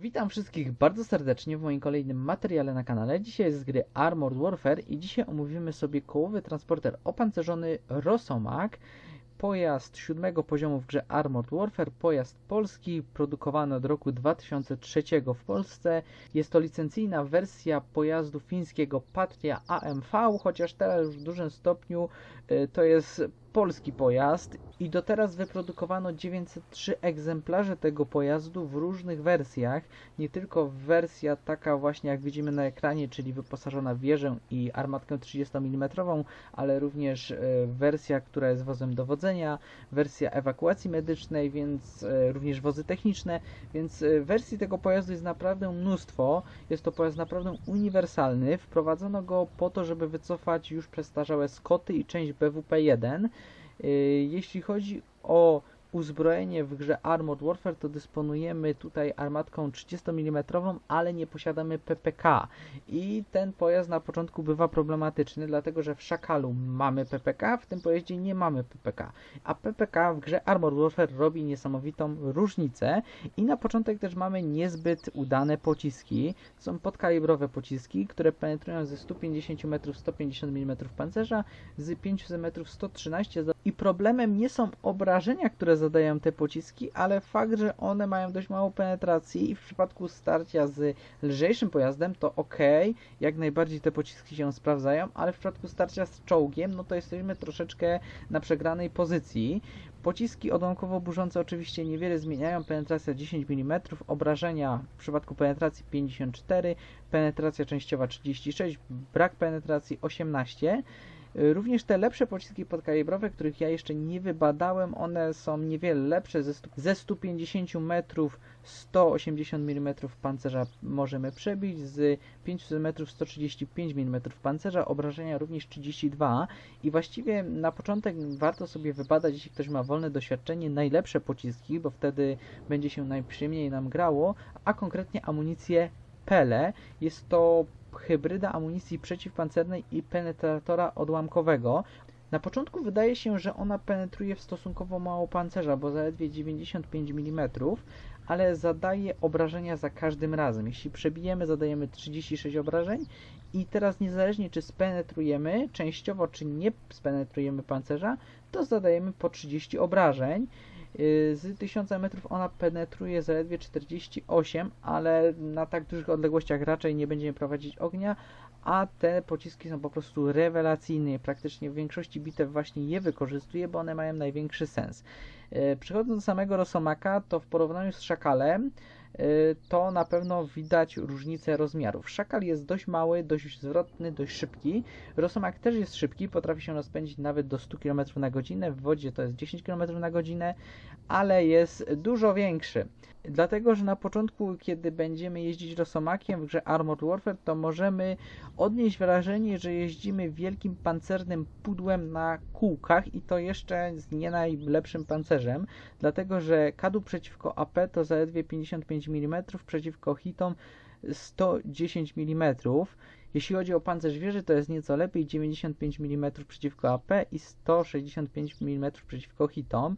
Witam wszystkich bardzo serdecznie w moim kolejnym materiale na kanale. Dzisiaj jest z gry Armored Warfare i dzisiaj omówimy sobie kołowy transporter opancerzony Rosomak. Pojazd siódmego poziomu w grze Armored Warfare, pojazd polski, produkowany od roku 2003 w Polsce. Jest to licencyjna wersja pojazdu fińskiego Patria AMV, chociaż teraz już w dużym stopniu y, to jest polski pojazd i do teraz wyprodukowano 903 egzemplarze tego pojazdu w różnych wersjach, nie tylko wersja taka właśnie jak widzimy na ekranie, czyli wyposażona w wieżę i armatkę 30 mm, ale również e, wersja, która jest wozem dowodzenia, wersja ewakuacji medycznej, więc e, również wozy techniczne, więc e, wersji tego pojazdu jest naprawdę mnóstwo. Jest to pojazd naprawdę uniwersalny. Wprowadzono go po to, żeby wycofać już przestarzałe Skoty i część BWP-1. Jeśli chodzi o uzbrojenie w grze Armored Warfare, to dysponujemy tutaj armatką 30 mm, ale nie posiadamy PPK. I ten pojazd na początku bywa problematyczny, dlatego że w Szakalu mamy PPK, w tym pojeździe nie mamy PPK. A PPK w grze Armored Warfare robi niesamowitą różnicę i na początek też mamy niezbyt udane pociski. Są podkalibrowe pociski, które penetrują ze 150 metrów 150 mm pancerza, z 500 metrów 113 i problemem nie są obrażenia, które zadają te pociski, ale fakt, że one mają dość mało penetracji i w przypadku starcia z lżejszym pojazdem to ok, jak najbardziej te pociski się sprawdzają, ale w przypadku starcia z czołgiem, no to jesteśmy troszeczkę na przegranej pozycji. Pociski odłamkowo burzące oczywiście niewiele zmieniają, penetracja 10 mm, obrażenia w przypadku penetracji 54, penetracja częściowa 36, brak penetracji 18. Również te lepsze pociski podkalibrowe, których ja jeszcze nie wybadałem, one są niewiele lepsze. Ze, ze 150 metrów 180 mm pancerza możemy przebić, z 500 metrów 135 mm pancerza, obrażenia również 32 i właściwie na początek warto sobie wybadać, jeśli ktoś ma wolne doświadczenie, najlepsze pociski, bo wtedy będzie się najprzyjemniej nam grało, a konkretnie amunicję Pele. Jest to hybryda amunicji przeciwpancernej i penetratora odłamkowego. Na początku wydaje się, że ona penetruje w stosunkowo mało pancerza, bo zaledwie 95 mm, ale zadaje obrażenia za każdym razem. Jeśli przebijemy, zadajemy 36 obrażeń i teraz niezależnie czy spenetrujemy częściowo, czy nie spenetrujemy pancerza, to zadajemy po 30 obrażeń. Y, z 1000 metrów ona penetruje zaledwie 48, ale na tak dużych odległościach raczej nie będziemy prowadzić ognia, a te pociski są po prostu rewelacyjne. Praktycznie w większości bitew właśnie je wykorzystuje, bo one mają największy sens. Y, przechodząc do samego Rosomaka, to w porównaniu z Szakalem, to na pewno widać różnicę rozmiarów. Szakal jest dość mały, dość zwrotny, dość szybki. Rosomak też jest szybki, potrafi się rozpędzić nawet do 100 km na godzinę. W wodzie to jest 10 km na godzinę, ale jest dużo większy. Dlatego, że na początku, kiedy będziemy jeździć Rosomakiem w grze Armored Warfare, to możemy odnieść wrażenie, że jeździmy wielkim pancernym pudłem na kółkach i to jeszcze z nie najlepszym pancerzem, dlatego, że kadłub przeciwko AP to zaledwie 55 mm, przeciwko hitom 110 mm. Jeśli chodzi o pancerz wieży, to jest nieco lepiej 95 mm przeciwko AP i 165 mm przeciwko hitom.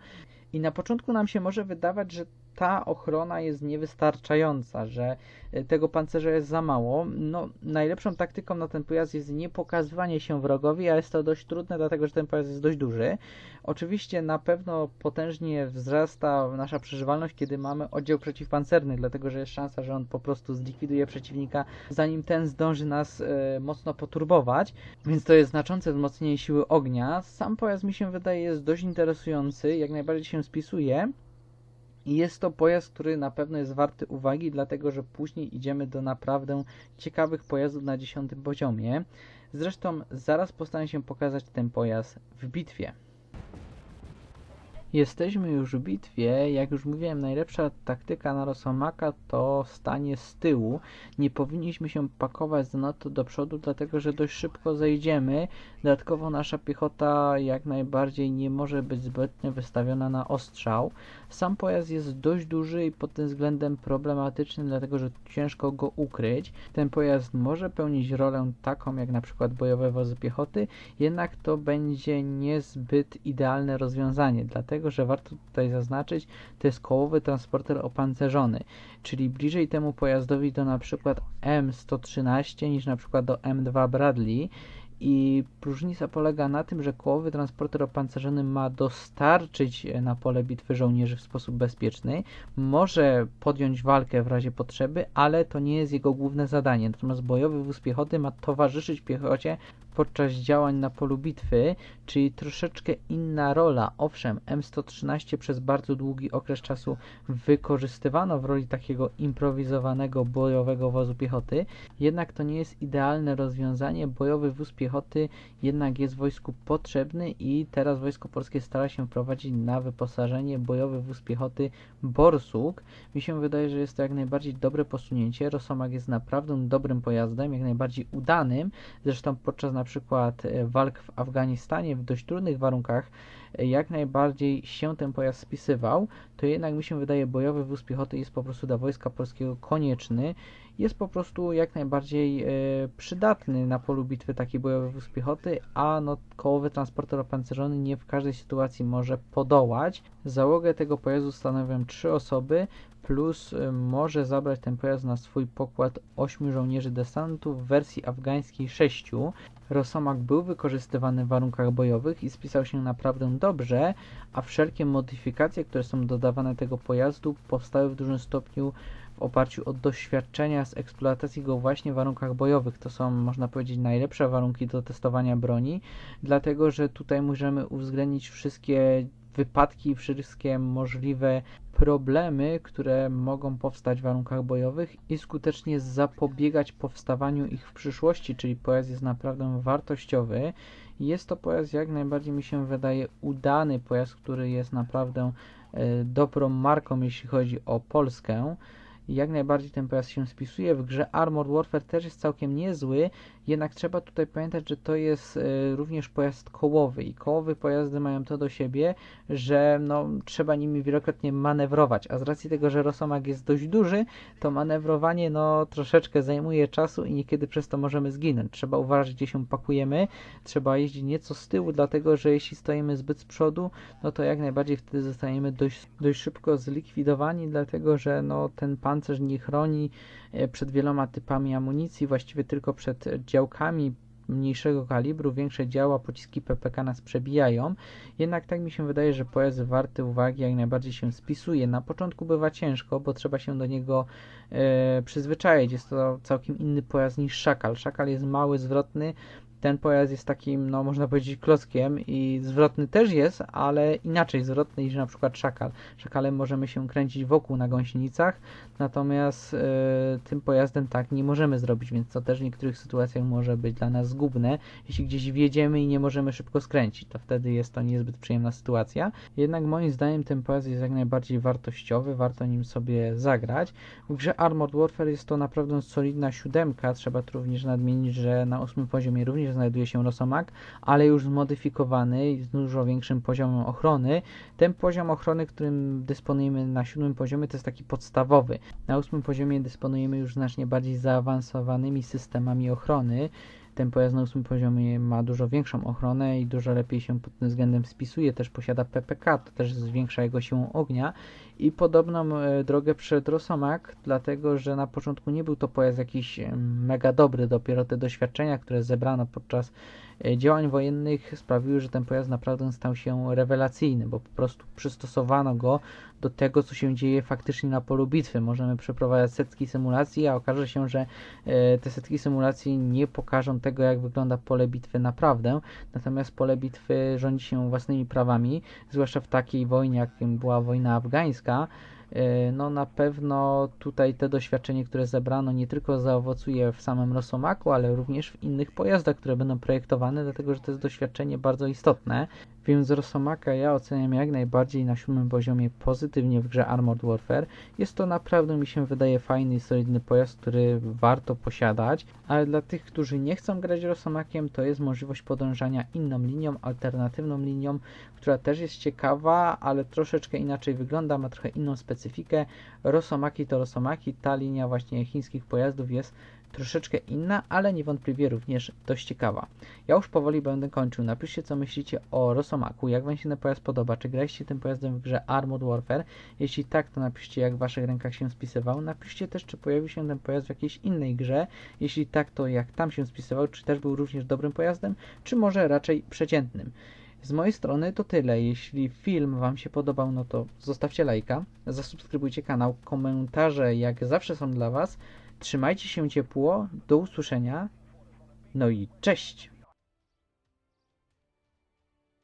I na początku nam się może wydawać, że ta ochrona jest niewystarczająca, że e, tego pancerza jest za mało. No, najlepszą taktyką na ten pojazd jest nie pokazywanie się wrogowi, a jest to dość trudne, dlatego że ten pojazd jest dość duży. Oczywiście na pewno potężnie wzrasta nasza przeżywalność, kiedy mamy oddział przeciwpancerny, dlatego że jest szansa, że on po prostu zlikwiduje przeciwnika, zanim ten zdąży nas e, mocno poturbować, więc to jest znaczące wzmocnienie siły ognia. Sam pojazd mi się wydaje jest dość interesujący, jak najbardziej się spisuje. I jest to pojazd, który na pewno jest warty uwagi, dlatego że później idziemy do naprawdę ciekawych pojazdów na 10 poziomie. Zresztą zaraz postaram się pokazać ten pojazd w bitwie. Jesteśmy już w bitwie. Jak już mówiłem, najlepsza taktyka na Rosomaka to stanie z tyłu. Nie powinniśmy się pakować zanadto do przodu, dlatego że dość szybko zejdziemy. Dodatkowo nasza piechota jak najbardziej nie może być zbytnio wystawiona na ostrzał. Sam pojazd jest dość duży i pod tym względem problematyczny, dlatego że ciężko go ukryć. Ten pojazd może pełnić rolę taką jak na przykład bojowe wozy piechoty, jednak to będzie niezbyt idealne rozwiązanie, dlatego dlatego że warto tutaj zaznaczyć, to jest kołowy transporter opancerzony, czyli bliżej temu pojazdowi do na przykład M113 niż na przykład do M2 Bradley i różnica polega na tym, że kołowy transporter opancerzony ma dostarczyć na pole bitwy żołnierzy w sposób bezpieczny, może podjąć walkę w razie potrzeby, ale to nie jest jego główne zadanie. Natomiast bojowy wóz piechoty ma towarzyszyć piechocie podczas działań na polu bitwy, czyli troszeczkę inna rola. Owszem, M113 przez bardzo długi okres czasu wykorzystywano w roli takiego improwizowanego bojowego wozu piechoty, jednak to nie jest idealne rozwiązanie. Bojowy wóz piechoty jednak jest wojsku potrzebny i teraz Wojsko Polskie stara się wprowadzić na wyposażenie bojowy wóz piechoty Borsuk. Mi się wydaje, że jest to jak najbardziej dobre posunięcie. Rosomak jest naprawdę dobrym pojazdem, jak najbardziej udanym. Zresztą podczas na przykład e, walk w Afganistanie w dość trudnych warunkach e, jak najbardziej się ten pojazd spisywał, to jednak mi się wydaje bojowy wóz piechoty jest po prostu dla Wojska Polskiego konieczny. Jest po prostu jak najbardziej e, przydatny na polu bitwy taki bojowy wóz piechoty, a no, kołowy transporter opancerzony nie w każdej sytuacji może podołać. Załogę tego pojazdu stanowią trzy osoby, plus y, może zabrać ten pojazd na swój pokład 8 żołnierzy desantu w wersji afgańskiej 6. Rosomak był wykorzystywany w warunkach bojowych i spisał się naprawdę dobrze, a wszelkie modyfikacje, które są dodawane tego pojazdu powstały w dużym stopniu w oparciu o doświadczenia z eksploatacji go właśnie w warunkach bojowych. To są, można powiedzieć, najlepsze warunki do testowania broni, dlatego że tutaj możemy uwzględnić wszystkie wypadki, wszystkie możliwe problemy, które mogą powstać w warunkach bojowych i skutecznie zapobiegać powstawaniu ich w przyszłości, czyli pojazd jest naprawdę wartościowy. Jest to pojazd jak najbardziej mi się wydaje udany pojazd, który jest naprawdę e, dobrą marką, jeśli chodzi o Polskę jak najbardziej ten pojazd się spisuje. W grze Armored Warfare też jest całkiem niezły, jednak trzeba tutaj pamiętać, że to jest y, również pojazd kołowy i kołowe pojazdy mają to do siebie, że no, trzeba nimi wielokrotnie manewrować, a z racji tego, że Rosomak jest dość duży, to manewrowanie no, troszeczkę zajmuje czasu i niekiedy przez to możemy zginąć. Trzeba uważać, gdzie się pakujemy, trzeba jeździć nieco z tyłu, dlatego że jeśli stoimy zbyt z przodu, no to jak najbardziej wtedy zostajemy dość, dość szybko zlikwidowani, dlatego że no, ten pancerz nie chroni e, przed wieloma typami amunicji, właściwie tylko przed działkami mniejszego kalibru, większe działa, pociski PPK nas przebijają. Jednak tak mi się wydaje, że pojazd warty uwagi jak najbardziej się spisuje. Na początku bywa ciężko, bo trzeba się do niego e, przyzwyczaić. Jest to całkiem inny pojazd niż Szakal. Szakal jest mały, zwrotny, ten pojazd jest takim, no można powiedzieć, klockiem i zwrotny też jest, ale inaczej zwrotny niż na przykład szakal. Szakalem możemy się kręcić wokół na gąsienicach, natomiast y, tym pojazdem tak nie możemy zrobić, więc to też w niektórych sytuacjach może być dla nas zgubne. Jeśli gdzieś wjedziemy i nie możemy szybko skręcić, to wtedy jest to niezbyt przyjemna sytuacja. Jednak moim zdaniem ten pojazd jest jak najbardziej wartościowy, warto nim sobie zagrać. W grze Armored Warfare jest to naprawdę solidna siódemka, trzeba tu również nadmienić, że na ósmym poziomie również znajduje się Rosomak, ale już zmodyfikowany z dużo większym poziomem ochrony. Ten poziom ochrony, którym dysponujemy na siódmym poziomie, to jest taki podstawowy. Na ósmym poziomie dysponujemy już znacznie bardziej zaawansowanymi systemami ochrony. Ten pojazd na ósmym poziomie ma dużo większą ochronę i dużo lepiej się pod tym względem spisuje. Też posiada PPK, to też zwiększa jego siłę ognia i podobną e, drogę przed Rosomak, dlatego że na początku nie był to pojazd jakiś e, mega dobry, dopiero te doświadczenia, które zebrano podczas e, działań wojennych sprawiły, że ten pojazd naprawdę stał się rewelacyjny, bo po prostu przystosowano go do tego, co się dzieje faktycznie na polu bitwy. Możemy przeprowadzać setki symulacji, a okaże się, że te setki symulacji nie pokażą tego, jak wygląda pole bitwy naprawdę. Natomiast pole bitwy rządzi się własnymi prawami, zwłaszcza w takiej wojnie, jakim była wojna afgańska E, no na pewno tutaj te doświadczenie, które zebrano, nie tylko zaowocuje w samym Rosomaku, ale również w innych pojazdach, które będą projektowane, dlatego że to jest doświadczenie bardzo istotne. Więc Rosomaka ja oceniam jak najbardziej na siódmym poziomie pozytywnie w grze Armored Warfare. Jest to naprawdę, mi się wydaje, fajny i solidny pojazd, który warto posiadać, ale dla tych, którzy nie chcą grać Rosomakiem, to jest możliwość podążania inną linią, alternatywną linią, która też jest ciekawa, ale troszeczkę inaczej wygląda, ma trochę inną specyfikę. Rosomaki to Rosomaki, ta linia właśnie chińskich pojazdów jest troszeczkę inna, ale niewątpliwie również dość ciekawa. Ja już powoli będę kończył. Napiszcie, co myślicie o Rosomaku, jak Wam się ten pojazd podoba, czy graliście tym pojazdem w grze Armored Warfare. Jeśli tak, to napiszcie, jak w Waszych rękach się spisywał. Napiszcie też, czy pojawił się ten pojazd w jakiejś innej grze. Jeśli tak, to jak tam się spisywał, czy też był również dobrym pojazdem, czy może raczej przeciętnym. Z mojej strony to tyle. Jeśli film Wam się podobał, no to zostawcie lajka, zasubskrybujcie kanał, komentarze jak zawsze są dla Was. Trzymajcie się ciepło, do usłyszenia, no i cześć!